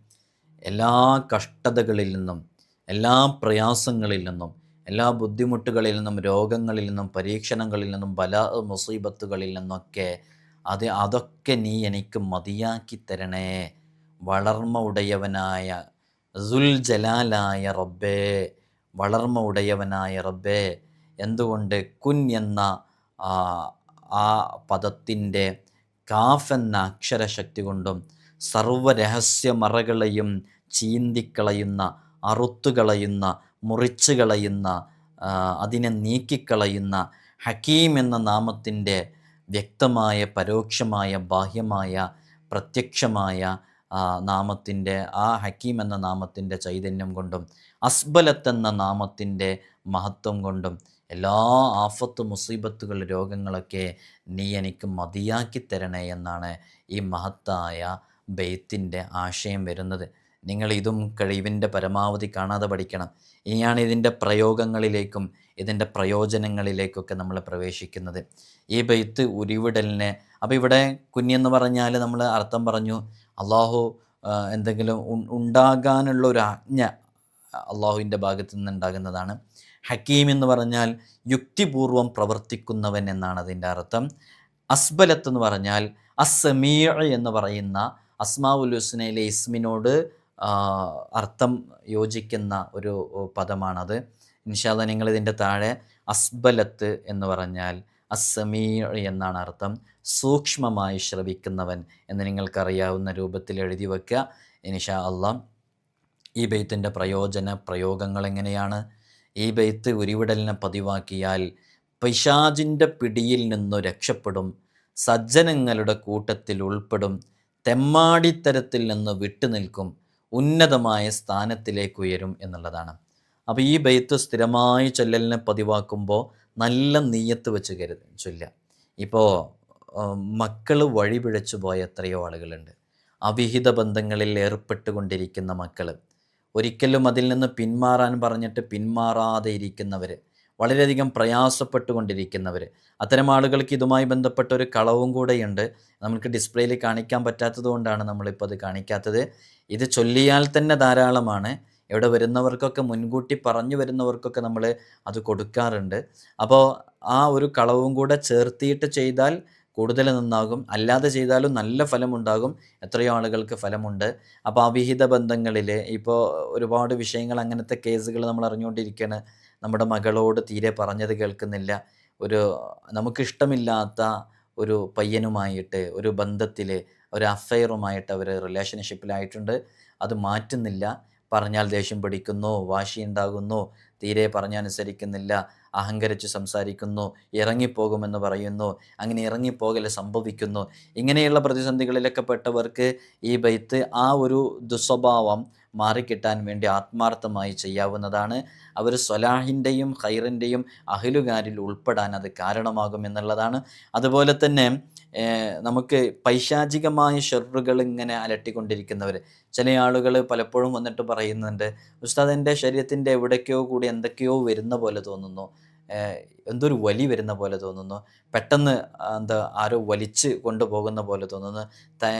എല്ലാ കഷ്ടതകളിൽ നിന്നും എല്ലാ പ്രയാസങ്ങളിൽ നിന്നും എല്ലാ ബുദ്ധിമുട്ടുകളിൽ നിന്നും രോഗങ്ങളിൽ നിന്നും പരീക്ഷണങ്ങളിൽ നിന്നും ബല മുസീബത്തുകളിൽ നിന്നൊക്കെ അത് അതൊക്കെ നീ എനിക്ക് മതിയാക്കി തരണേ. വളർമ്മ ഉടയവനായ സുൽ ജലാലായ റബ്ബേ. വളർമ്മ ഉടയവനായ റബ്ബേ. എന്തുകൊണ്ട് കുൻ എന്ന ആ പദത്തിന്റെ കാഫ് എന്ന അക്ഷരശക്തി കൊണ്ടും സർവരഹസ്യമറകളെയും ചീന്തിക്കളയുന്ന അറുത്തുകളയുന്ന മുറിച്ചു കളയുന്ന അതിനെ നീക്കിക്കളയുന്ന ഹക്കീം എന്ന നാമത്തിന്റെ വ്യക്തമായ പരോക്ഷമായ ബാഹ്യമായ പ്രത്യക്ഷമായ നാമത്തിന്റെ ആ ഹക്കീം എന്ന നാമത്തിന്റെ ചൈതന്യം കൊണ്ടും അസ്ബലത്ത് എന്ന നാമത്തിന്റെ മഹത്വം കൊണ്ടും എല്ലാ ആഫത്ത് മുസീബത്തുകൾ രോഗങ്ങളൊക്കെ നീ എനിക്ക് മതിയാക്കി തരണേ എന്നാണ് ഈ മഹത്തായ ബെയ്ത്തിന്റെ ആശയം വരുന്നത്. നിങ്ങൾ ഇതും കഴിവിന്റെ പരമാവധി കാണാതെ പഠിക്കണം. ഇനിയാണ് ഇതിന്റെ പ്രയോഗങ്ങളിലേക്കും ഇതിന്റെ പ്രയോജനങ്ങളിലേക്കൊക്കെ നമ്മൾ പ്രവേശിക്കുന്നത്. ഈ ബെയ്ത്ത് ഉരുവിടലിനെ അപ്പോൾ ഇവിടെ കുഞ്ഞെന്ന് പറഞ്ഞാൽ നമ്മൾ അർത്ഥം പറഞ്ഞു അള്ളാഹു എന്തെങ്കിലും ഉണ്ടാകാനുള്ള ഒരു ആജ്ഞ അള്ളാഹുവിന്റെ ഭാഗത്തു നിന്ന് ഉണ്ടാകുന്നതാണ്. ഹക്കീം എന്ന് പറഞ്ഞാൽ യുക്തിപൂർവം പ്രവർത്തിക്കുന്നവൻ എന്നാണ് അതിന്റെ അർത്ഥം. അസ്ബലത്ത് എന്ന് പറഞ്ഞാൽ അസമീ എന്ന് പറയുന്ന അസ്മാവുൽ ഹുസ്നയിലെ ഇസ്മിനോട് അർത്ഥം യോജിക്കുന്ന ഒരു പദമാണത്. ഇൻഷാല്ല നിങ്ങളിതിന്റെ താഴെ അസ്ബലത്ത് എന്ന് പറഞ്ഞാൽ അസമീ എന്നാണ് അർത്ഥം. സൂക്ഷ്മമായി ശ്രവിക്കുന്നവൻ എന്ന് നിങ്ങൾക്കറിയാവുന്ന രൂപത്തിൽ എഴുതി വയ്ക്കുക ഇൻഷാ അല്ലാം ഈ ബെയ്ത്തിന്റെ പ്രയോജന പ്രയോഗങ്ങൾ എങ്ങനെയാണ്? ഈ ബെയ്ത്ത് ഉരുവിടലിനെ പതിവാക്കിയാൽ പിശാജിന്റെ പിടിയിൽ നിന്നു രക്ഷപ്പെടും. സജ്ജനങ്ങളുടെ കൂട്ടത്തിൽ ഉൾപ്പെടും. തെമ്മാടിത്തരത്തിൽ നിന്ന് വിട്ടുനിൽക്കും. ഉന്നതമായ സ്ഥാനത്തിലേക്ക് ഉയരും എന്നുള്ളതാണ്. അപ്പോൾ ഈ ബൈത്ത് സ്ഥിരമായി ചൊല്ലലിനെ പതിവാക്കുമ്പോൾ നല്ല നീയത്ത് വെച്ച് കരുത് ചൊല്ല ഇപ്പോൾ മക്കൾ വഴിപിഴച്ചു പോയ എത്രയോ ആളുകളുണ്ട്. അവിഹിത ബന്ധങ്ങളിൽ ഏർപ്പെട്ടുകൊണ്ടിരിക്കുന്ന മക്കൾ ഒരിക്കലും അതിൽ നിന്ന് പിന്മാറാൻ പറഞ്ഞിട്ട് പിന്മാറാതെ ഇരിക്കുന്നവർ വളരെയധികം പ്രയാസപ്പെട്ടുകൊണ്ടിരിക്കുന്നവർ അത്തരം ആളുകൾക്ക് ഇതുമായി ബന്ധപ്പെട്ട ഒരു കളവും കൂടെയുണ്ട്. നമുക്ക് ഡിസ്പ്ലേയിൽ കാണിക്കാൻ പറ്റാത്തത് കൊണ്ടാണ് നമ്മളിപ്പോൾ അത് കാണിക്കാത്തത്. ഇത് ചൊല്ലിയാൽ തന്നെ ധാരാളമാണ്. ഇവിടെ വരുന്നവർക്കൊക്കെ മുൻകൂട്ടി പറഞ്ഞു വരുന്നവർക്കൊക്കെ നമ്മൾ അത് കൊടുക്കാറുണ്ട്. അപ്പോൾ ആ ഒരു കളവും കൂടെ ചേർത്തിയിട്ട് ചെയ്താൽ കൂടുതൽ നന്നാകും. അല്ലാതെ ചെയ്താലും നല്ല ഫലമുണ്ടാകും. എത്രയോ ആളുകൾക്ക് ഫലമുണ്ട്. അപ്പോൾ അവിഹിത ബന്ധങ്ങളിൽ ഇപ്പോൾ ഒരുപാട് വിഷയങ്ങൾ അങ്ങനത്തെ കേസുകൾ നമ്മൾ അറിഞ്ഞുകൊണ്ടിരിക്കുകയാണ്. നമ്മുടെ മകളോട് തീരെ പറഞ്ഞത് കേൾക്കുന്നില്ല. ഒരു നമുക്കിഷ്ടമില്ലാത്ത ഒരു പയ്യനുമായിട്ട് ഒരു ബന്ധത്തിൽ ഒരു അഫയറുമായിട്ട് അവർ റിലേഷൻഷിപ്പിലായിട്ടുണ്ട് അത് മാറ്റുന്നില്ല. പറഞ്ഞാൽ ദേഷ്യം പിടിക്കുന്നു വാശിയുണ്ടാകുന്നു തീരെ പറഞ്ഞനുസരിക്കുന്നില്ല. അഹങ്കരിച്ച് സംസാരിക്കുന്നു ഇറങ്ങിപ്പോകുമെന്ന് പറയുന്നു അങ്ങനെ ഇറങ്ങിപ്പോകൽ സംഭവിക്കുന്നു. ഇങ്ങനെയുള്ള പ്രതിസന്ധികളിലൊക്കെ പെട്ടവർക്ക് ഈ ബൈത്ത് ആ ഒരു ദുസ്വഭാവം മാറിക്കിട്ടാൻ വേണ്ടി ആത്മാർത്ഥമായി ചെയ്യാവുന്നതാണ്. അവർ സ്വലാഹിന്റെയും ഖൈറിന്റെയും അഹിലുകാരിൽ ഉൾപ്പെടാൻ അത് കാരണമാകും എന്നുള്ളതാണ്. അതുപോലെ തന്നെ നമുക്ക് പൈശാചികമായ ഷെറുകൾ ഇങ്ങനെ അലട്ടിക്കൊണ്ടിരിക്കുന്നവർ ചില ആളുകൾ പലപ്പോഴും വന്നിട്ട് പറയുന്നുണ്ട് ഉസ്താദ് എന്റെ ശരീരത്തിന്റെ എവിടേക്കോ കൂടി എന്തൊക്കെയോ വരുന്ന പോലെ തോന്നുന്നു. എന്തോ ഒരു വലി വരുന്ന പോലെ തോന്നുന്നു. പെട്ടെന്ന് എന്താ ആരോ വലിച്ച് കൊണ്ടുപോകുന്ന പോലെ തോന്നുന്നു.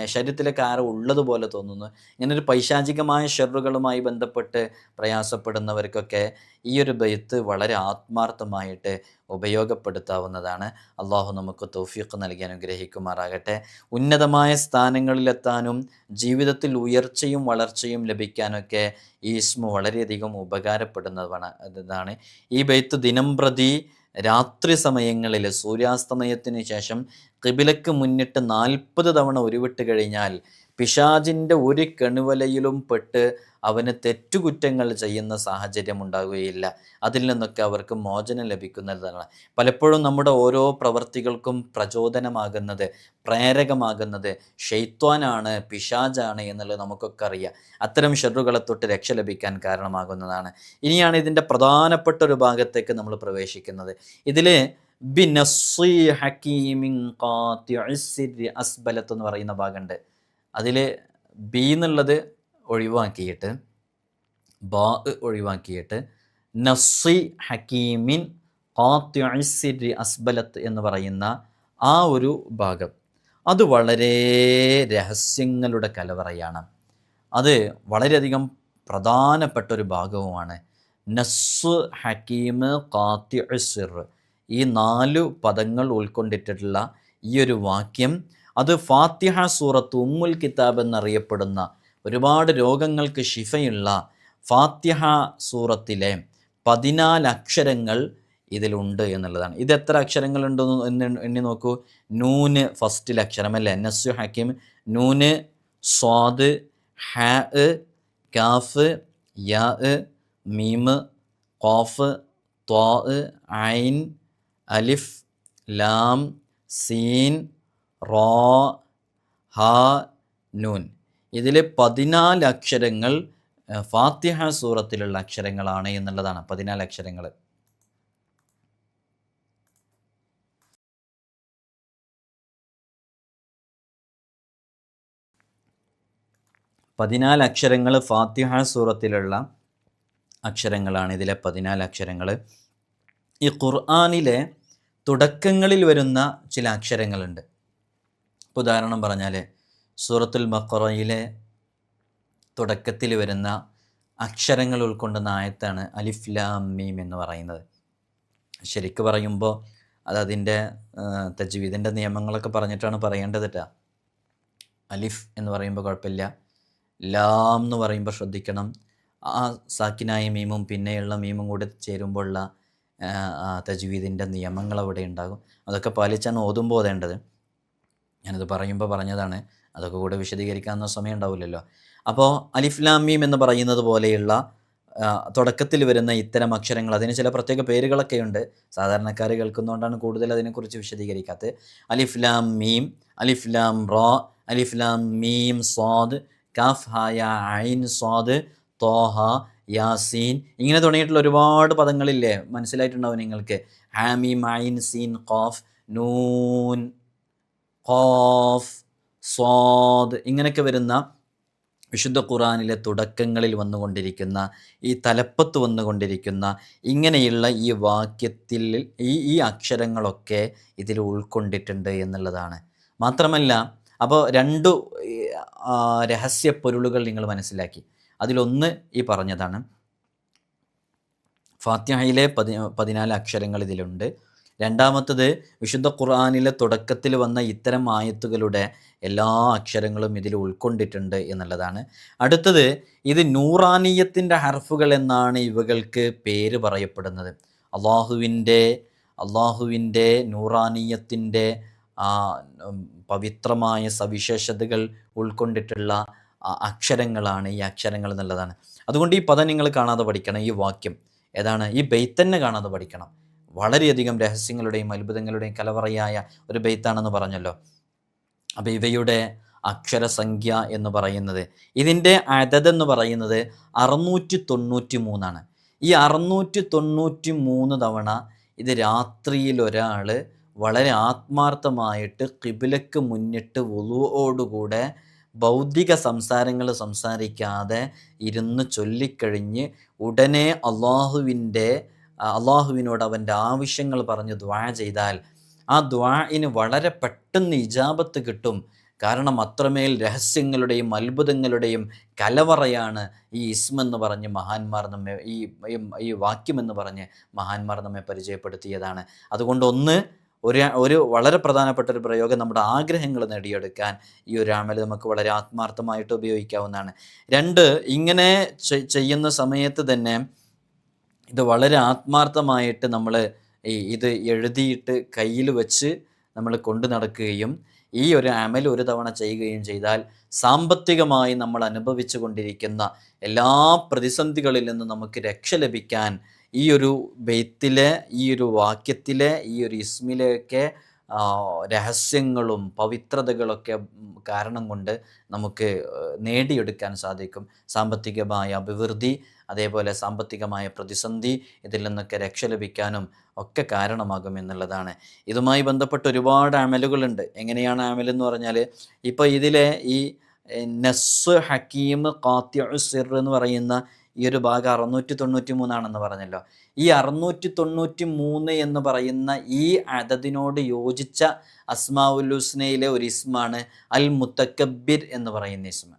ശരീരത്തിലൊക്കെ ആരോ ഉള്ളതുപോലെ തോന്നുന്നു. ഇങ്ങനെ ഒരു പൈശാചികമായ ഷെറുകളുമായി ബന്ധപ്പെട്ട് പ്രയാസപ്പെടുന്നവർക്കൊക്കെ ഈ ഒരു ബെയ്ത്ത് വളരെ ആത്മാർത്ഥമായിട്ട് ഉപയോഗപ്പെടുത്താവുന്നതാണ്. അള്ളാഹു നമുക്ക് തൗഫീഖ് നൽകി അനുഗ്രഹിക്കുമാറാകട്ടെ. ഉന്നതമായ സ്ഥാനങ്ങളിലെത്താനും ജീവിതത്തിൽ ഉയർച്ചയും വളർച്ചയും ലഭിക്കാനൊക്കെ ഈ ഇസ്മു വളരെയധികം ഉപകാരപ്പെടുന്നതാണ് ഇതാണ്. ഈ ബെയ്ത്ത് ദിനം പ്രതി രാത്രി സമയങ്ങളിൽ സൂര്യാസ്തമയത്തിന് ശേഷം കിബിലക്ക് മുന്നിട്ട് നാൽപ്പത് തവണ ഉരുവിട്ട് കഴിഞ്ഞാൽ പിശാജിന്റെ ഒരു കെണുവലയിലും പെട്ട് അവന് തെറ്റുകുറ്റങ്ങൾ ചെയ്യുന്ന സാഹചര്യം ഉണ്ടാകുകയില്ല അതിൽ നിന്നൊക്കെ അവർക്ക് മോചനം ലഭിക്കുന്നതാണ്. പലപ്പോഴും നമ്മുടെ ഓരോ പ്രവർത്തികൾക്കും പ്രചോദനമാകുന്നത് പ്രേരകമാകുന്നത് ഷെയ്ത്വാനാണ് പിശാജാണ് എന്നുള്ളത് നമുക്കൊക്കെ അറിയാം. അത്തരം ഷെറുകളെ തൊട്ട് രക്ഷ ലഭിക്കാൻ കാരണമാകുന്നതാണ്. ഇനിയാണ് ഇതിന്റെ പ്രധാനപ്പെട്ട ഒരു ഭാഗത്തേക്ക് നമ്മൾ പ്രവേശിക്കുന്നത്. ഇതിൽ അസ്ബലത്ത് എന്ന് പറയുന്ന ഭാഗമുണ്ട്. അതിൽ ബി എന്നുള്ളത് ഒഴിവാക്കിയിട്ട് ബാ ഒഴിവാക്കിയിട്ട് നസി ഹക്കീമിൻ ഖാത്തിസിരി അസ്ബലത്ത് എന്ന് പറയുന്ന ആ ഒരു ഭാഗം. അത് വളരെ രഹസ്യങ്ങളുടെ കലവറയാണ്. അത് വളരെയധികം പ്രധാനപ്പെട്ട ഒരു ഭാഗവുമാണ്. നസ് ഹക്കീം കാത്തി ഈ നാല് പദങ്ങൾ ഉൾക്കൊണ്ടിട്ടുള്ള ഈ ഒരു വാക്യം അത് ഫാത്തിഹ സൂറത്ത് ഉമ്മുൽ കിതാബ് എന്നറിയപ്പെടുന്ന ഒരുപാട് രോഗങ്ങൾക്ക് ശിഫയുള്ള ഫാത്തിഹ സൂറത്തിലെ പതിനാല് അക്ഷരങ്ങൾ ഇതിലുണ്ട് എന്നുള്ളതാണ്. ഇത് എത്ര അക്ഷരങ്ങൾ എന്ന് എണ്ണി നോക്കൂ. നൂന് ഫസ്റ്റിൽ അക്ഷരം അല്ലേ? നസ്സു ഹക്കീം നൂന് സ്വാദ് ഹാ കാഫ് യാ മീമ് കോഫ് ത്വാ ഐൻ അലിഫ് ലാം സീൻ റോ ഹ നൂൻ. ഇതിൽ പതിനാല് അക്ഷരങ്ങൾ ഫാത്തിഹ സൂറത്തിലുള്ള അക്ഷരങ്ങളാണ് എന്നുള്ളതാണ്. പതിനാല് അക്ഷരങ്ങൾ പതിനാല് അക്ഷരങ്ങൾ ഫാത്തിഹ സൂറത്തിലുള്ള അക്ഷരങ്ങളാണ്. ഇതിലെ പതിനാല് അക്ഷരങ്ങൾ ഈ ഖുർആാനിലെ തുടക്കങ്ങളിൽ വരുന്ന ചില അക്ഷരങ്ങളുണ്ട്. ഉദാഹരണം പറഞ്ഞാൽ സൂറത്തുൽ ബക്കറയിലെ തുടക്കത്തിൽ വരുന്ന അക്ഷരങ്ങൾ ഉൾക്കൊണ്ടുന്ന ആയത്താണ് അലിഫ് ലാം മീം എന്ന് പറയുന്നത്. ശരിക്ക് പറയുമ്പോൾ അത് അതിന്റെ തജ്വീദിന്റെ നിയമങ്ങളൊക്കെ പറഞ്ഞിട്ടാണ് പറയേണ്ടത് അലിഫ് എന്ന് പറയുമ്പോൾ കുഴപ്പമില്ല. ലാം എന്ന് പറയുമ്പോൾ ശ്രദ്ധിക്കണം. ആ സാക്കിനായ മീമും പിന്നെയുള്ള മീമും കൂടെ ചേരുമ്പോഴുള്ള തജ്വീദിന്റെ നിയമങ്ങൾ അവിടെ ഉണ്ടാകും. അതൊക്കെ പാലിച്ചാണ് ഓതുമ്പോൾ ഓതേണ്ടത്. ഞാനത് പറയുമ്പോൾ പറഞ്ഞതാണ്. അതൊക്കെ കൂടെ വിശദീകരിക്കാവുന്ന സമയം ഉണ്ടാവില്ലല്ലോ അപ്പോൾ അലിഫ്ലാമീം എന്ന് പറയുന്നത് പോലെയുള്ള തുടക്കത്തിൽ വരുന്ന ഇത്തരം അക്ഷരങ്ങൾ അതിന് ചില പ്രത്യേക പേരുകളൊക്കെ ഉണ്ട്. സാധാരണക്കാർ കേൾക്കുന്നതുകൊണ്ടാണ് കൂടുതൽ അതിനെക്കുറിച്ച് വിശദീകരിക്കാത്തത്. അലിഫ്ലാം മീം അലിഫ്ലാം റോ അലിഫ്ലാം മീം സ്വാദ് കഫ് ഹായ ഐൻ സ്വാദ് തോഹ യാസീൻ ഇങ്ങനെ തുടങ്ങിയിട്ടുള്ള ഒരുപാട് പദങ്ങളില്ലേ? മനസ്സിലായിട്ടുണ്ടാവും നിങ്ങൾക്ക്. ഹാമി മൈൻ സീൻ കോഫ് നൂൻ. ഖോഫ് സ്വാദ് ഇങ്ങനെയൊക്കെ വരുന്ന വിശുദ്ധ ഖുറാനിലെ തുടക്കങ്ങളിൽ വന്നുകൊണ്ടിരിക്കുന്ന ഈ തലപ്പത്ത് വന്നുകൊണ്ടിരിക്കുന്ന ഇങ്ങനെയുള്ള ഈ വാക്യത്തിൽ ഈ ഈ അക്ഷരങ്ങളൊക്കെ ഇതിൽ ഉൾക്കൊണ്ടിട്ടുണ്ട് എന്നുള്ളതാണ്. മാത്രമല്ല അപ്പോൾ രണ്ടു രഹസ്യ പൊരുളുകൾ നിങ്ങൾ മനസ്സിലാക്കി. അതിലൊന്ന് ഈ പറഞ്ഞതാണ്. ഫാത്തിഹയിലെ പതി പതിനാല് അക്ഷരങ്ങൾ ഇതിലുണ്ട്. രണ്ടാമത്തത് വിശുദ്ധ ഖുർആാനിലെ തുടക്കത്തിൽ വന്ന ഇത്തരം ആയത്തുകളുടെ എല്ലാ അക്ഷരങ്ങളും ഇതിൽ ഉൾക്കൊണ്ടിട്ടുണ്ട് എന്നുള്ളതാണ്. അടുത്തത് ഇത് നൂറാനീയത്തിന്റെ ഹർഫുകൾ എന്നാണ് ഇവകൾക്ക് പേര് പറയപ്പെടുന്നത്. അള്ളാഹുവിന്റെ അള്ളാഹുവിന്റെ നൂറാനീയത്തിന്റെ പവിത്രമായ സവിശേഷതകൾ ഉൾക്കൊണ്ടിട്ടുള്ള അക്ഷരങ്ങളാണ് ഈ അക്ഷരങ്ങൾ എന്നുള്ളതാണ്. അതുകൊണ്ട് ഈ പദം നിങ്ങൾ കാണാതെ പഠിക്കണം ഈ വാക്യം. ഏതാണ്? ഈ ബെയ്ത്തന്നെ കാണാതെ പഠിക്കണം. വളരെയധികം രഹസ്യങ്ങളുടെയും അത്ഭുതങ്ങളുടെയും കലവറയായ ഒരു ബെയ്ത്താണെന്ന് പറഞ്ഞല്ലോ. അപ്പോൾ ഇവയുടെ അക്ഷരസംഖ്യ എന്ന് പറയുന്നത് ഇതിന്റെ അതതെന്ന് പറയുന്നത് അറുന്നൂറ്റി തൊണ്ണൂറ്റി മൂന്നാണ് ഈ അറുന്നൂറ്റി തൊണ്ണൂറ്റി മൂന്ന് തവണ ഇത് രാത്രിയിൽ ഒരാൾ വളരെ ആത്മാർത്ഥമായിട്ട് കിബിലക്ക് മുന്നിട്ട് വുളുവോടുകൂടെ ഭൗതിക സംസാരങ്ങൾ സംസാരിക്കാതെ ഇരുന്ന് ചൊല്ലിക്കഴിഞ്ഞ് ഉടനെ അള്ളാഹുവിന്റെ അള്ളാഹുവിനോട് അവന്റെ ആവശ്യങ്ങൾ പറഞ്ഞ് ദ്വാ ചെയ്താൽ ആ ദ്വാഇന് വളരെ പെട്ടെന്ന് ഇജാബത്ത് കിട്ടും. കാരണം അത്രമേൽ രഹസ്യങ്ങളുടെയും അത്ഭുതങ്ങളുടെയും കലവറയാണ് ഈ ഇസ്മെന്ന് പറഞ്ഞ് മഹാന്മാർ നമ്മെ ഈ ഈ വാക്യമെന്ന് പറഞ്ഞ് മഹാന്മാർ നമ്മെ പരിചയപ്പെടുത്തിയതാണ്. അതുകൊണ്ട് ഒന്ന് ഒരു ഒരു വളരെ പ്രധാനപ്പെട്ട ഒരു പ്രയോഗം നമ്മുടെ ആഗ്രഹങ്ങൾ നേടിയെടുക്കാൻ ഈ ഒരു അമൽ നമുക്ക് വളരെ ആത്മാർത്ഥമായിട്ട് ഉപയോഗിക്കാവുന്നതാണ്. രണ്ട് ഇങ്ങനെ ചെയ്യുന്ന സമയത്ത് തന്നെ ഇത് വളരെ ആത്മാർത്ഥമായിട്ട് നമ്മൾ ഇത് എഴുതിയിട്ട് കയ്യിൽ വെച്ച് നമ്മൾ കൊണ്ടു നടക്കുകയും ഈ ഒരു അമൽ ഒരു തവണ ചെയ്യുകയും ചെയ്താൽ സാമ്പത്തികമായി നമ്മൾ അനുഭവിച്ചു കൊണ്ടിരിക്കുന്ന എല്ലാ പ്രതിസന്ധികളിൽ നിന്നും നമുക്ക് രക്ഷ ലഭിക്കാൻ ഈ ഒരു ബെയ്ത്തിലെ ഈ ഒരു വാക്യത്തിലെ ഈ ഒരു ഇസ്മിലെയൊക്കെ രഹസ്യങ്ങളും പവിത്രതകളൊക്കെ കാരണം കൊണ്ട് നമുക്ക് നേടിയെടുക്കാൻ സാധിക്കും. സാമ്പത്തികമായ അഭിവൃദ്ധി അതേപോലെ സാമ്പത്തികമായ പ്രതിസന്ധി ഇതിൽ നിന്നൊക്കെ രക്ഷ ലഭിക്കാനും ഒക്കെ കാരണമാകും എന്നുള്ളതാണ്. ഇതുമായി ബന്ധപ്പെട്ട് ഒരുപാട് അമലുകളുണ്ട്. എങ്ങനെയാണ് അമലെന്ന് പറഞ്ഞാൽ ഇപ്പോൾ ഇതിലെ ഈ നസ് ഹക്കീം കാത്യ സിർ എന്ന് പറയുന്ന ഈ ഒരു ഭാഗം അറുന്നൂറ്റി തൊണ്ണൂറ്റി മൂന്നാണെന്ന് പറഞ്ഞല്ലോ. ഈ അറുന്നൂറ്റി തൊണ്ണൂറ്റി മൂന്ന് എന്ന് പറയുന്ന ഈ അതതിനോട് യോജിച്ച അസ്മാവുല്ലുസ്നയിലെ ഒരു ഇസ്മാണ് അൽ മുത്തക്കബിർ എന്ന് പറയുന്ന ഇസ്മ.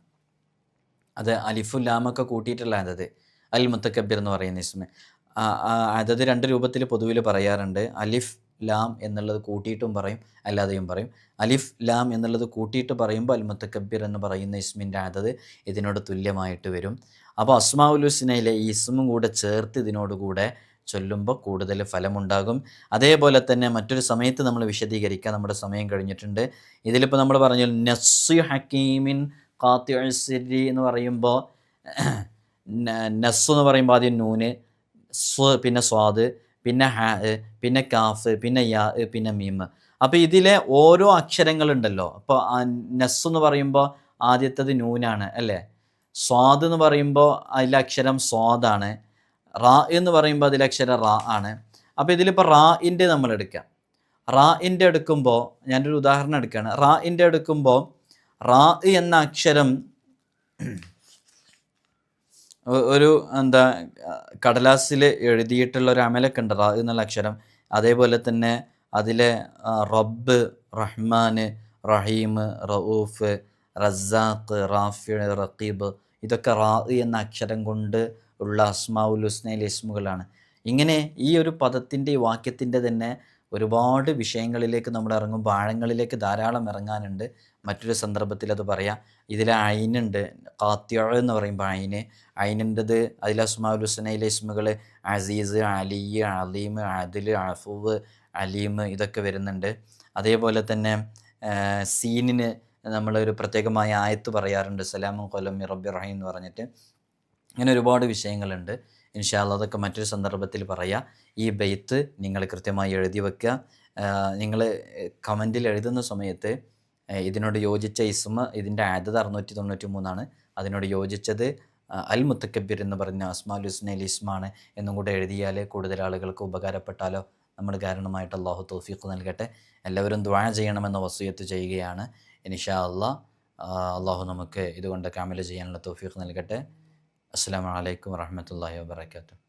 അത് അലിഫുല്ലാമൊക്കെ കൂട്ടിയിട്ടുള്ള അതത്. അൽ മുത്തക്കബിർ എന്ന് പറയുന്ന ഇസ്മ. അതത് രണ്ട് രൂപത്തിൽ പൊതുവിൽ പറയാറുണ്ട്. അലിഫ് ലാം എന്നുള്ളത് കൂട്ടിയിട്ടും പറയും അല്ലാതെയും പറയും. അലിഫ് ലാം എന്നുള്ളത് കൂട്ടിയിട്ട് പറയുമ്പോൾ അൽ മുത്തക്കബിർ എന്ന് പറയുന്ന ഇസ്മിന്റെ അതത് ഇതിനോട് തുല്യമായിട്ട് വരും. അപ്പോൾ അസ്മാഉൽ ഹുസ്നയിലെ ഈ ഇസ്മും കൂടെ ചേർത്ത് ഇതിനോടുകൂടെ ചൊല്ലുമ്പോൾ കൂടുതൽ ഫലമുണ്ടാകും. അതേപോലെ തന്നെ മറ്റൊരു സമയത്ത് നമ്മൾ വിശദീകരിക്കാൻ നമ്മുടെ സമയം കഴിഞ്ഞിട്ടുണ്ട്. ഇതിലിപ്പോൾ നമ്മൾ പറഞ്ഞു നസ്സു ഹക്കീമിൻ കാത്തി എന്ന് പറയുമ്പോൾ നസ് എന്ന് പറയുമ്പോൾ ആദ്യം നൂന് സ്വ പിന്നെ സ്വാദ് പിന്നെ ഹാ പിന്നെ കാഫ് പിന്നെ യാ പിന്നെ മീമ് അപ്പോൾ ഇതിലെ ഓരോ അക്ഷരങ്ങളുണ്ടല്ലോ. അപ്പോൾ നസ് എന്ന് പറയുമ്പോൾ ആദ്യത്തത് നൂനാണ് അല്ലേ? സ്വാദ് എന്ന് പറയുമ്പോൾ അതിലെ അക്ഷരം സ്വാദാണ്. റാ എന്ന് പറയുമ്പോൾ അതിലെ അക്ഷരം റാ ആണ്. അപ്പോൾ ഇതിലിപ്പോൾ റാഇന്റെ നമ്മൾ എടുക്കാം. റാഇന്റെ എടുക്കുമ്പോൾ ഞാനൊരു ഉദാഹരണം എടുക്കുകയാണ്. റാഇന്റെ എടുക്കുമ്പോൾ റാ എന്ന അക്ഷരം ഒരു എന്താ കടലാസിൽ എഴുതിയിട്ടുള്ള ഒരു അമലൊക്കെ ഉണ്ട്. റാ എന്നുള്ള അക്ഷരം. അതേപോലെ തന്നെ അതിലെ റബ്ബ് റഹ്മാന് റഹീം റഊഫ് റസാഖ് റാഫി റഖീബ് ഇതൊക്കെ റാ എന്ന അക്ഷരം കൊണ്ട് ഉള്ള അസ്മാഉൽ ഹുസ്നയിലെ ഇസ്മുകളാണ്. ഇങ്ങനെ ഈ ഒരു പദത്തിന്റെ വാക്യത്തിന്റെ തന്നെ ഒരുപാട് വിഷയങ്ങളിലേക്ക് നമ്മൾ ഇറങ്ങുമ്പോൾ ആഴങ്ങളിലേക്ക് ധാരാളം ഇറങ്ങാനുണ്ട്. മറ്റൊരു സന്ദർഭത്തിൽ അത് പറയാം. ഇതിൽ അയിനുണ്ട് കാത്തിയ എന്ന് പറയുമ്പോൾ അയിന്. അയിനുണ്ടത് അതിൽ അസ്മാഉൽ ഹുസ്നയിലെ ഇസ്മുകൾ അസീസ് അലി അലീം ആദിൽ അഫൂവ് അലീം ഇതൊക്കെ വരുന്നുണ്ട്. അതേപോലെ തന്നെ സീനിന് നമ്മളൊരു പ്രത്യേകമായ ആയത്ത് പറയാറുണ്ട്. സലാമും കൊലം റബ്ബി റഹീം എന്ന് പറഞ്ഞിട്ട്. ഇങ്ങനെ ഒരുപാട് വിഷയങ്ങളുണ്ട്. ഇൻഷാല്ല അതൊക്കെ മറ്റൊരു സന്ദർഭത്തിൽ പറയാം. ഈ ബെയ്ത്ത് നിങ്ങൾ കൃത്യമായി എഴുതി വെക്കുക. നിങ്ങൾ കമന്റിൽ എഴുതുന്ന സമയത്ത് ഇതിനോട് യോജിച്ച ഇസ്മ ഇതിന്റെ ആദത് അറുന്നൂറ്റി തൊണ്ണൂറ്റി മൂന്നാണ് അതിനോട് യോജിച്ചത് അൽ മുത്തക്കബിർ എന്ന് പറഞ്ഞ അസ്മാൽ ഹുസ്നയിൽ ഇസ്മാണ് എന്നും കൂടെ എഴുതിയാൽ കൂടുതൽ ആളുകൾക്ക് ഉപകാരപ്പെട്ടാലോ? നമ്മൾ കാരണമായിട്ട് അള്ളാഹു തോഫീഖ് നൽകട്ടെ. എല്ലാവരും ദ്വാ ചെയ്യണമെന്ന വസൂയത്ത് ചെയ്യുകയാണ്. ഇനിഷാ അള്ളാ അള്ളാഹു നമുക്ക് ഇതുകൊണ്ട് കാമൽ ചെയ്യാനുള്ള തോഫീഖ് നൽകട്ടെ. അസ്സാം വലൈക്കും വാഹമത്തല്ലാഹി വാബർക്കാത്തു